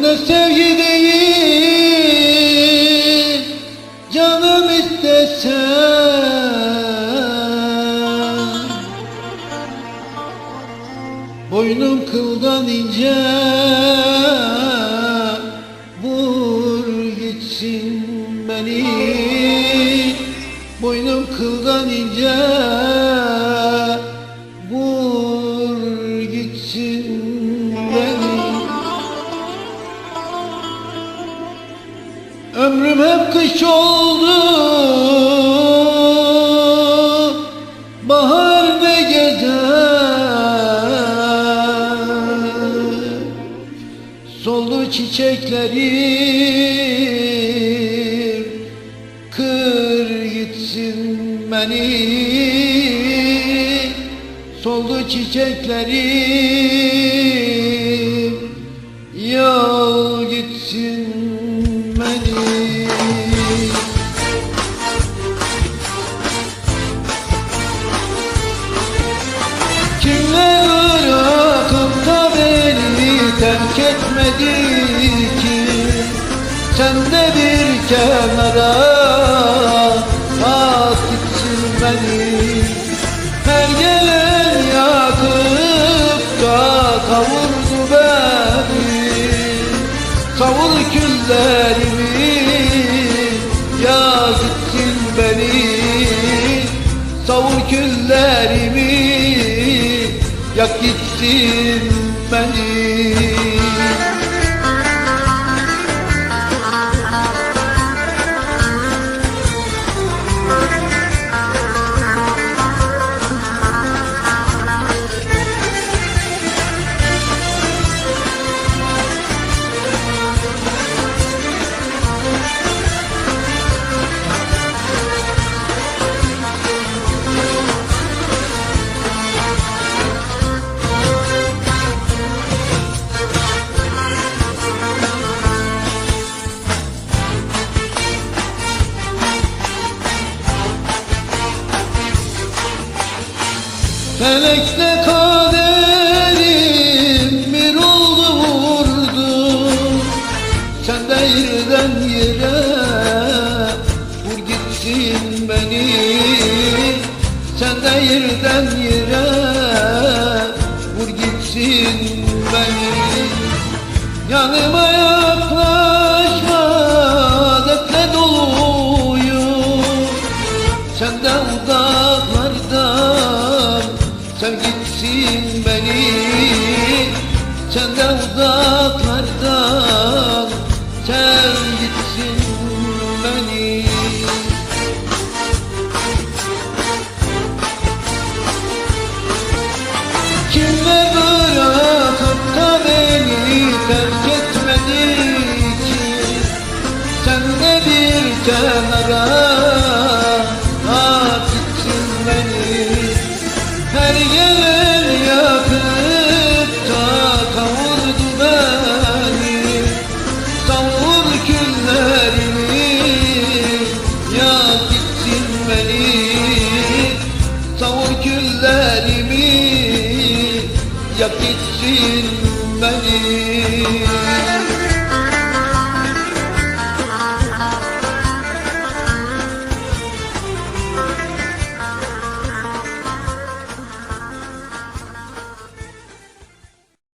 Sende sevgi değil Canım istesen Boynum kıldan ince Vur gitsin beni. Boynum kıldan ince Ömrüm hep kış oldu. Bahar ne gezer Soldu çiçeklerim. Kır gitsin beni. Soldu çiçeklerim terk etmedi ki Sen de bir kenara at gitsin beni Her gelen yakıp da kavurdu beni. Savur küllerimi ya gitsin beni. Savur küllerimi Yak gitsin Felekte kaderim bir oldu vurdu Sen de yerden yere vur gitsin beni. Sen de yerden yere vur gitsin beni. Yanıma gitsin beni Senden uzaklardan Ya Yakitsin beni.